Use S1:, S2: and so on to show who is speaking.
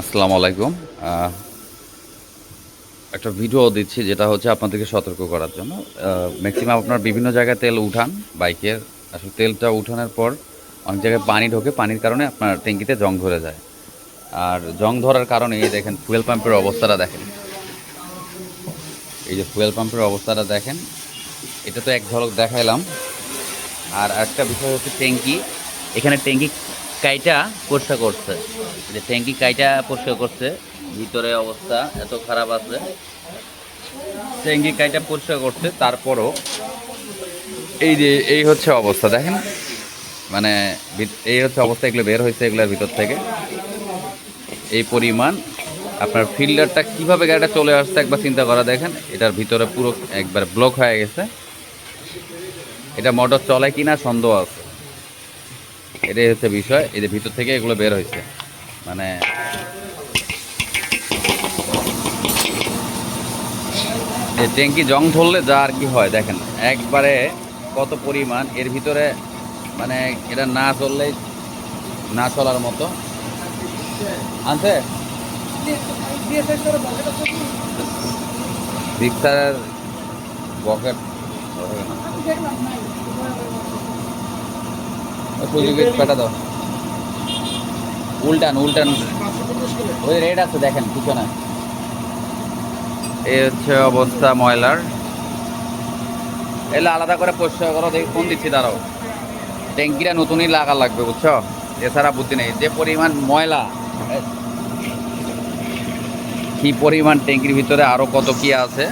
S1: আসসালামু আলাইকুম। একটা ভিডিও দিচ্ছি যেটা হচ্ছে আপনাদেরকে সতর্ক করার জন্য। ম্যাক্সিমাম আপনার বিভিন্ন জায়গায় তেল উঠান বাইকের আসলে তেলটা উঠানোর পর অনেক জায়গায় পানি ঢোকে, পানির কারণে আপনার ট্যাঙ্কিতে জং ধরে যায়। আর জং ধরার কারণে এই দেখেন ফুয়েল পাম্পের অবস্থাটা দেখেন। এই যে ফুয়েল পাম্পের অবস্থাটা দেখেন, এটা তো এক ঝলক দেখাইলাম। আর একটা বিষয় হচ্ছে ট্যাঙ্কি। এখানে ট্যাঙ্কি কাইটা পরিষ্কার করছে। যে ট্যাঙ্কি কাইটা পরিষ্কার করছে, ভিতরে অবস্থা এত খারাপ আছে। ট্যাঙ্কি কাইটা পরিষ্কার করছে, তারপরও এই যে, এই হচ্ছে অবস্থা, দেখেন। মানে এই হচ্ছে অবস্থা, এগুলো বের হয়েছে এগুলোর ভিতর থেকে। এই পরিমাণ, আপনার ফিল্ডারটা কীভাবে গাড়িটা চলে আসছে একবার চিন্তা করা দেখেন। এটার ভিতরে পুরো একবার ব্লক হয়ে গেছে। এটা মোটর চলে কিনা সন্দেহ আছে। এটাই হচ্ছে বিষয় যে ভিতর থেকে এগুলো বের হয়েছে। মানে এই ট্যাঙ্কি জং ধরলে যা আর কি হয়, দেখেন। একবারে কত পরিমাণ, এর ভিতরে মানে এটা না চললেই না চলার মতো। আনছে? রিক্সার বকেট সুযোগের পেটা দাও? উল্টান উল্টান। ওই রেড আছে, দেখেন, পিছনে। এই হচ্ছে অবস্থা ময়লার। এলে আলাদা করে পরিষ্কার করো, দেখি ফোন দিচ্ছি, দাঁড়াও। ট্যাঙ্কিটা নতুনই লাগা লাগবে, বুঝছ? এছাড়া বুদ্ধি নেই। যে পরিমাণ ময়লা কি পরিমাণ ট্যাঙ্কির ভিতরে, আরও কত কি আছে?